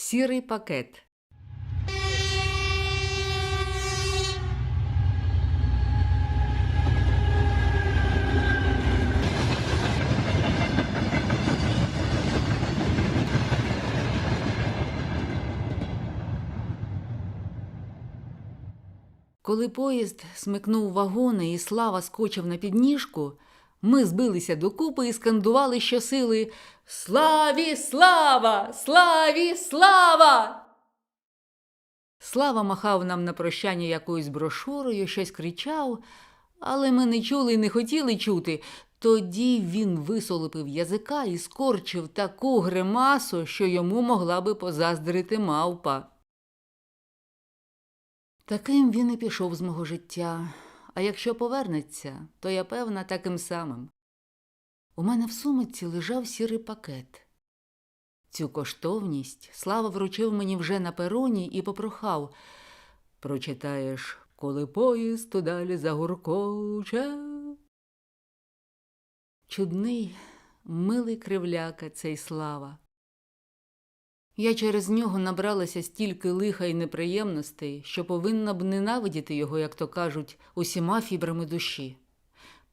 Сірий пакет. Коли поїзд смикнув вагони і Слава скочив на підніжку, ми збилися докупи і скандували щосили Славі слава! Славі слава! Слава махав нам на прощання якоюсь брошурою, щось кричав, але ми не чули і не хотіли чути. Тоді він висолопив язика і скорчив таку гримасу, що йому могла би позаздрити мавпа. Таким він і пішов з мого життя, а якщо повернеться, то я певна таким самим. У мене в сумиці лежав сірий пакет. Цю коштовність Слава вручив мені вже на пероні і попрохав Прочитаєш, коли поїзд то далі загуркоче. Чудний, милий кривляка цей слава. Я через нього набралася стільки лиха і неприємностей, що повинна б ненавидіти його, як то кажуть, усіма фібрами душі.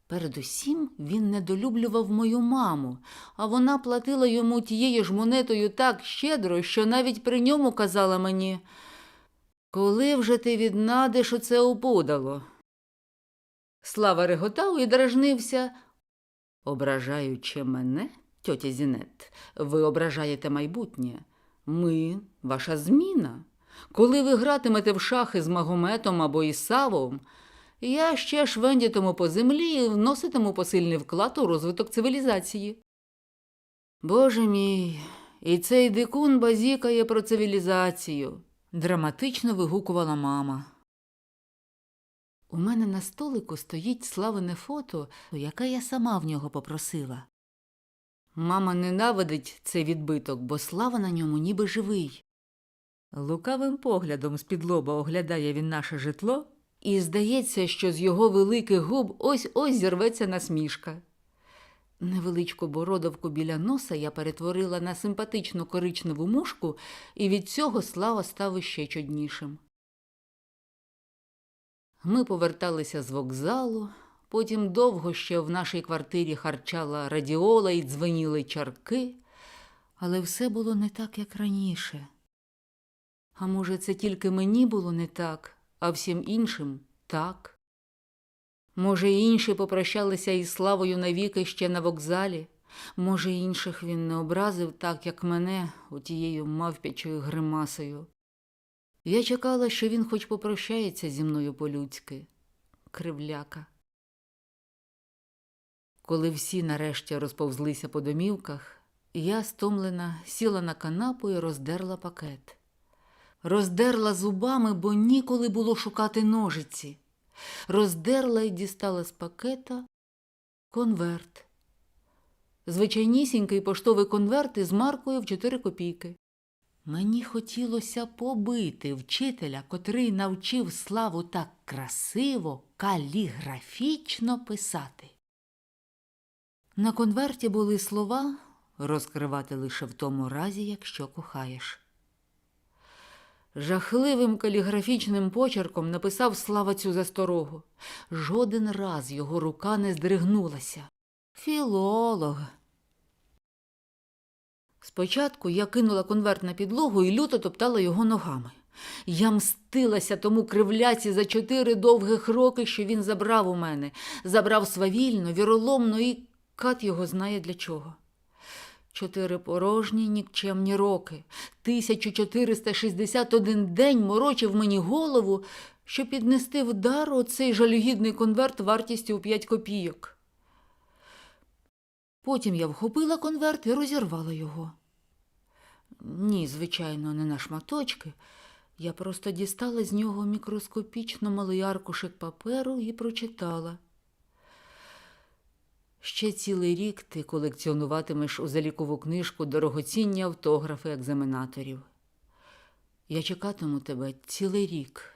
Передусім він недолюблював мою маму, а вона платила йому тією ж монетою так щедро, що навіть при ньому казала мені Коли вже ти віднадиш оце опудало? Слава реготав і дражнився. Ображаючи мене, тьотя Зінет, ви ображаєте майбутнє. Ми ваша зміна. Коли ви гратимете в шахи з Магометом або Ісавом, я ще швендітиму по землі і вноситиму посильний вклад у розвиток цивілізації. Боже мій, і цей дикун базікає про цивілізацію, драматично вигукувала мама. У мене на столику стоїть славине фото, яке я сама в нього попросила. Мама ненавидить цей відбиток, бо слава на ньому ніби живий. Лукавим поглядом з-під лоба оглядає він наше житло, і здається, що з його великих губ ось ось зірветься насмішка. Невеличку бородавку біля носа я перетворила на симпатичну коричневу мушку, і від цього слава став іще чуднішим. Ми поверталися з вокзалу, потім довго ще в нашій квартирі харчала радіола і дзвеніли чарки, але все було не так, як раніше. А може, це тільки мені було не так, а всім іншим так. Може, інші попрощалися із славою навіки ще на вокзалі. Може, інших він не образив так, як мене, отією мавпячою гримасою. Я чекала, що він хоч попрощається зі мною по-людськи. Кривляка. Коли всі нарешті розповзлися по домівках, я, стомлена, сіла на канапу і роздерла пакет. Роздерла зубами, бо ніколи було шукати ножиці. Роздерла і дістала з пакета конверт. Звичайнісінький поштовий конверт із маркою в 4 копійки. Мені хотілося побити вчителя, котрий навчив славу так красиво, каліграфічно писати. На конверті були слова розкривати лише в тому разі, якщо кохаєш. Жахливим каліграфічним почерком написав Слава цю засторогу. Жоден раз його рука не здригнулася. Філолог. Спочатку я кинула конверт на підлогу і люто топтала його ногами. Я мстилася тому кривляці за чотири довгих роки, що він забрав у мене, забрав свавільно, віроломно і кат його знає для чого. Чотири порожні нікчемні роки, 1461 день морочив мені голову, щоб піднести в дар оцей жалюгідний конверт вартістю у 5 копійок. Потім я вхопила конверт і розірвала його. Ні, звичайно, не на шматочки. Я просто дістала з нього мікроскопічно малий аркушик паперу і прочитала. Ще цілий рік ти колекціонуватимеш у залікову книжку дорогоцінні автографи екзаменаторів. Я чекатиму тебе цілий рік.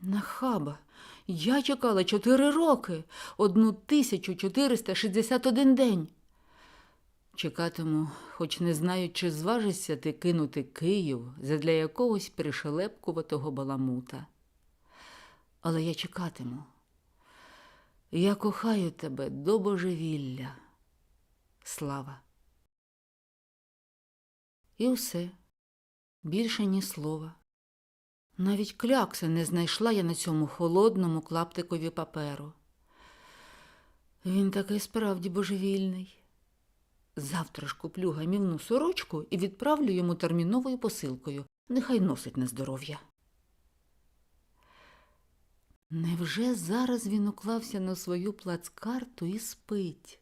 Нахаба, я чекала чотири роки, одну тисячу чотириста шістдесят один день. Чекатиму, хоч не знаю, чи зважишся ти кинути Київ задля якогось пришелепкуватого баламута. Але я чекатиму. Я кохаю тебе до божевілля. Слава. І усе. Більше ні слова. Навіть клякси не знайшла я на цьому холодному клаптикові паперу. Він такий справді божевільний. Завтра ж куплю гамівну сорочку і відправлю йому терміновою посилкою. Нехай носить на здоров'я. Невже зараз він уклався на свою плацкарту і спить?